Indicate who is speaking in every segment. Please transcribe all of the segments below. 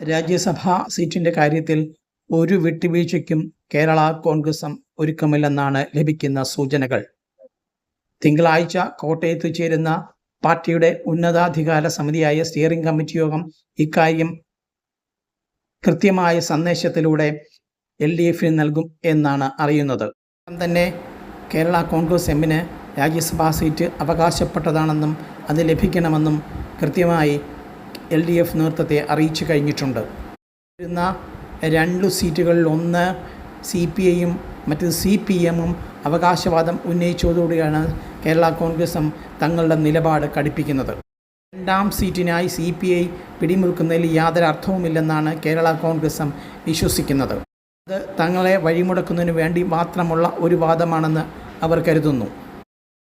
Speaker 1: രാജ്യസഭാ സീറ്റിന്റെ കാര്യത്തിൽ ഒരു വിട്ടുവീഴ്ചയ്ക്കും കേരള കോൺഗ്രസും ഒരുക്കമില്ലെന്നാണ് ലഭിക്കുന്ന സൂചനകൾ. തിങ്കളാഴ്ച കോട്ടയത്ത് ചേരുന്ന പാർട്ടിയുടെ ഉന്നതാധികാര സമിതിയായ സ്റ്റിയറിംഗ് കമ്മിറ്റി യോഗം ഇക്കാര്യം കൃത്യമായ സന്ദേശത്തിലൂടെ എൽ ഡി എഫിന് നൽകും എന്നാണ് അറിയുന്നത്. തന്നെ കേരള കോൺഗ്രസ് എമ്മിന് രാജ്യസഭാ സീറ്റ് അവകാശപ്പെട്ടതാണെന്നും അത് ലഭിക്കണമെന്നും കൃത്യമായി എൽ ഡി എഫ് നേതൃത്വത്തെ അറിയിച്ചു കഴിഞ്ഞിട്ടുണ്ട്. വരുന്ന രണ്ടു സീറ്റുകളിൽ ഒന്ന് സി പി ഐയും മറ്റത് സി പി എമ്മും അവകാശവാദം ഉന്നയിച്ചതോടുകൂടിയാണ് കേരള കോൺഗ്രസും തങ്ങളുടെ നിലപാട് കടുപ്പിക്കുന്നത്. രണ്ടാം സീറ്റിനായി സി പി ഐ പിടിമുറുക്കുന്നതിൽ യാതൊരു അർത്ഥവുമില്ലെന്നാണ് കേരള കോൺഗ്രസും വിശ്വസിക്കുന്നത്. അത് തങ്ങളെ വഴിമുടക്കുന്നതിന് വേണ്ടി മാത്രമുള്ള ഒരു വാദമാണെന്ന് അവർ കരുതുന്നു.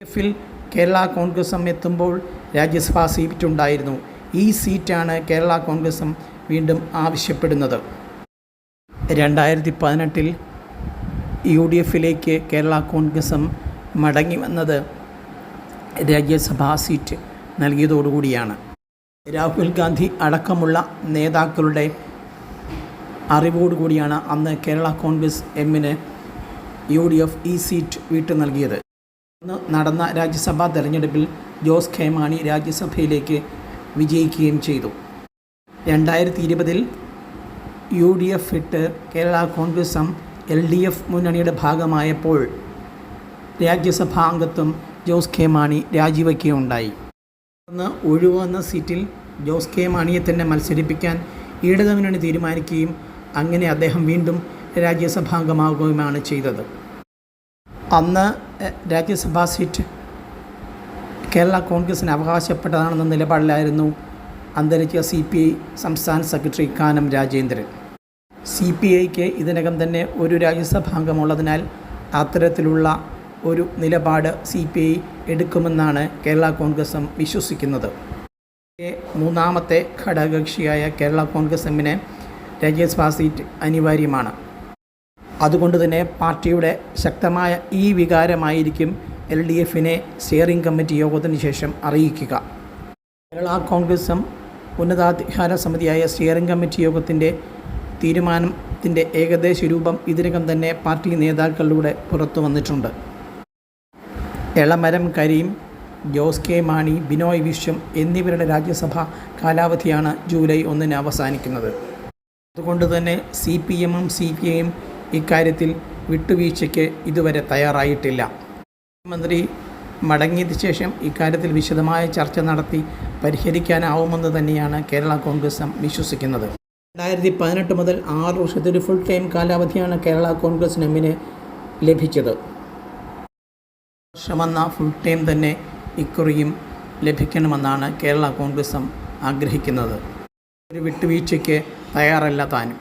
Speaker 1: എഫിൽ കേരള കോൺഗ്രസും എത്തുമ്പോൾ രാജ്യസഭാ സീറ്റ് ഉണ്ടായിരുന്നു ഈ സീറ്റാണ് കേരള കോൺഗ്രസും വീണ്ടും ആവശ്യപ്പെടുന്നത്. രണ്ടായിരത്തി പതിനെട്ടിൽ യു ഡി എഫിലേക്ക് കേരള കോൺഗ്രസും മടങ്ങി വന്നത് രാജ്യസഭാ സീറ്റ് നൽകിയതോടുകൂടിയാണ്. രാഹുൽ ഗാന്ധി അടക്കമുള്ള നേതാക്കളുടെ അറിവോടുകൂടിയാണ് അന്ന് കേരള കോൺഗ്രസ് എമ്മിന് യു ഡി എഫ് ഈ സീറ്റ് വീട്ടു നൽകിയത്. അന്ന് നടന്ന രാജ്യസഭാ തെരഞ്ഞെടുപ്പിൽ ജോസ് കെ മാണി രാജ്യസഭയിലേക്ക് വിജയിക്കുകയും ചെയ്തു. രണ്ടായിരത്തി ഇരുപതിൽ യു ഡി എഫ് ഇട്ട് കേരള കോൺഗ്രസും എൽ ഡി എഫ് മുന്നണിയുടെ ഭാഗമായപ്പോൾ രാജ്യസഭാ അംഗത്വം ജോസ് കെ മാണി രാജിവെക്കുകയുണ്ടായി. അന്ന് ഒഴിവന്ന സീറ്റിൽ ജോസ് കെ മാണിയെ തന്നെ മത്സരിപ്പിക്കാൻ ഇടതു മുന്നണി തീരുമാനിക്കുകയും അങ്ങനെ അദ്ദേഹം വീണ്ടും രാജ്യസഭാംഗമാകുകയുമാണ് ചെയ്തത്. അന്ന് രാജ്യസഭാ സീറ്റ് കേരള കോൺഗ്രസിന് അവകാശപ്പെട്ടതാണെന്ന നിലപാടിലായിരുന്നു അന്തരിച്ച സി പി ഐ സംസ്ഥാന secretary Kanam Rajendran. C P ഐക്ക് ഇതിനകം തന്നെ ഒരു രാജ്യസഭാംഗമുള്ളതിനാൽ അത്തരത്തിലുള്ള ഒരു നിലപാട് സി പി ഐ എടുക്കുമെന്നാണ് കേരള കോൺഗ്രസും വിശ്വസിക്കുന്നത്. മൂന്നാമത്തെ ഘടകകക്ഷിയായ കേരള കോൺഗ്രസ് എമ്മിന് രാജ്യസഭാ സീറ്റ് അനിവാര്യമാണ്. അതുകൊണ്ട് തന്നെ പാർട്ടിയുടെ ശക്തമായ ഈ വികാരമായിരിക്കും എൽ ഡി എഫിനെ സ്റ്റിയറിംഗ് കമ്മിറ്റി യോഗത്തിന് ശേഷം അറിയിക്കുക. കേരള കോൺഗ്രസും ഉന്നതാധികാര സമിതിയായ സ്റ്റിയറിംഗ് കമ്മിറ്റി യോഗത്തിന്റെ തീരുമാനത്തിന്റെ ഏകദേശ രൂപം ഇതിനകം തന്നെ പാർട്ടി നേതാക്കളിലൂടെ പുറത്തു വന്നിട്ടുണ്ട്. എളമരം കരീം ജോസ് കെ മാണി ബിനോയ് വിശ്വം എന്നിവരുടെ രാജ്യസഭ കാലാവധിയാണ് ജൂലൈ ഒന്നിന് അവസാനിക്കുന്നത്. അതുകൊണ്ട് തന്നെ സി പി എമ്മും സി പി ഐയും ഇക്കാര്യത്തിൽ വിട്ടുവീഴ്ചയ്ക്ക് ഇതുവരെ തയ്യാറായിട്ടില്ല. മുഖ്യമന്ത്രി മടങ്ങിയതിന് ശേഷം ഇക്കാര്യത്തിൽ വിശദമായ ചർച്ച നടത്തി പരിഹരിക്കാനാവുമെന്ന് തന്നെയാണ് കേരള കോൺഗ്രസ് വിശ്വസിക്കുന്നത്. രണ്ടായിരത്തി പതിനെട്ട് മുതൽ ആറ് വർഷത്തെ ഒരു ഫുൾ ടൈം കാലാവധിയാണ് കേരള കോൺഗ്രസ് എമ്മിന് ലഭിച്ചത്. വർഷമെന്ന ഫുൾ ടൈം തന്നെ ഇക്കുറിയും ലഭിക്കണമെന്നാണ് കേരള കോൺഗ്രസ് ആഗ്രഹിക്കുന്നത്. ഒരു വിട്ടുവീഴ്ചയ്ക്ക് തയ്യാറല്ല താനും.